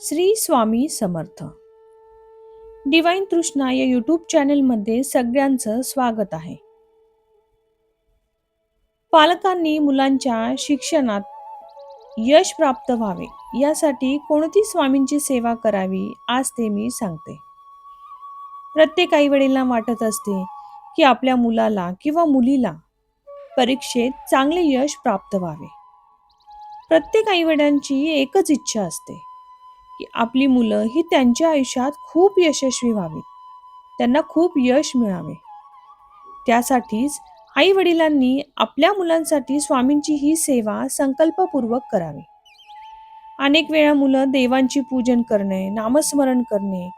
Shri Swami Samarth. Divine तृष्णा या YouTube चॅनेलमध्ये सगळ्यांचं स्वागत आहे. पालकांनी मुलांच्या शिक्षणात यश प्राप्त व्हावे यासाठी कोणती स्वामींची सेवा करावी आज ते मी सांगते. प्रत्येक आईवडिलांना वाटत असते की आपल्या मुलाला किंवा मुलीला परीक्षेत चांगले यश प्राप्त व्हावे. प्रत्येक आईवडिलांची एकच इच्छा असते. की आपली मुलं ही त्यांच्या आयुष्यात खूप यशस्वी व्हावीत त्यांना खूप यश मिळावे. त्यासाठीच आई वडिलांनी आपल्या मुलांसाठी स्वामींची ही सेवा संकल्पपूर्वक करावी. अनेक वेळा मुलं देवांची पूजन करणे नामस्मरण करणे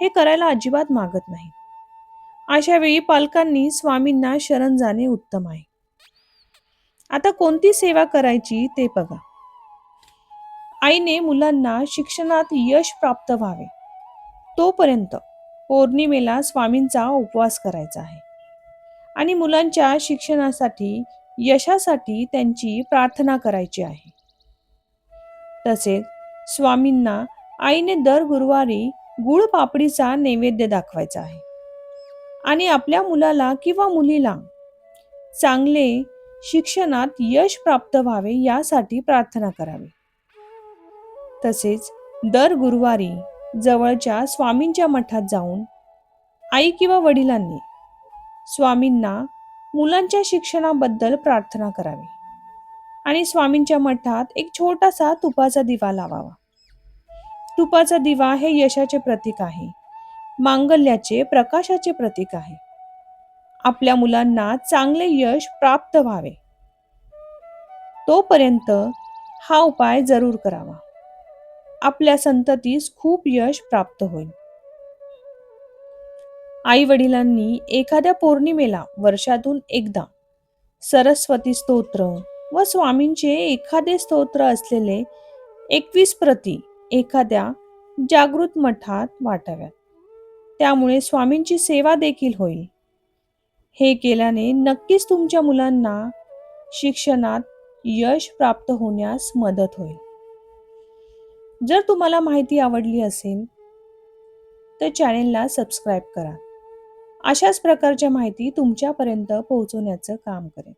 हे करायला अजिबात मागत नाही. अशा वेळी पालकांनी स्वामींना शरण जाणे उत्तम आहे. आता कोणती सेवा करायची ते बघा. आईने मुलांना शिक्षणात यश प्राप्त व्हावे. तोपर्यंत पौर्णिमेला स्वामींचा उपवास करायचा आहे. आणि मुलांच्या शिक्षणासाठी यशासाठी त्यांची प्रार्थना करायची आहे. तसेच स्वामींना आईने दर गुरुवारी गुळ पापडीचा नैवेद्य दाखवायचा आहे. आणि आपल्या मुलाला किंवा मुलीला चांगले शिक्षणात यश प्राप्त व्हावे यासाठी प्रार्थना करावी. तसेच दर गुरुवारी जवळच्या स्वामींच्या मठात जाऊन आई किंवा वडिलांनी स्वामींना मुलांच्या शिक्षणाबद्दल प्रार्थना करावी आणि स्वामींच्या मठात एक छोटासा तुपाचा दिवा लावावा. तुपाचा दिवा हे यशाचे प्रतीक आहे मांगल्याचे प्रकाशाचे प्रतीक आहे. आपल्या मुलांना चांगले यश प्राप्त व्हावे. तोपर्यंत हा उपाय जरूर करावा. आपल्या संततीस खूप यश प्राप्त होईल. आई वडिलांनी एखाद्या पौर्णिमेला वर्षातून एकदा सरस्वती स्तोत्र व स्वामींचे एखादे स्तोत्र असलेले एकवीस प्रती एखाद्या जागृत मठात वाटाव्यात. त्यामुळे स्वामींची सेवा देखील होईल. हे केल्याने नक्कीच तुमच्या मुलांना शिक्षणात यश प्राप्त होण्यास मदत होईल. जर तुम्हाला माहिती आवडली असेल तर चॅनेलला सबस्क्राईब करा. अशाच प्रकारच्या माहिती तुमच्यापर्यंत पोहोचवण्याचं काम करेन.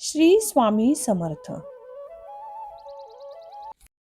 श्री स्वामी समर्थ.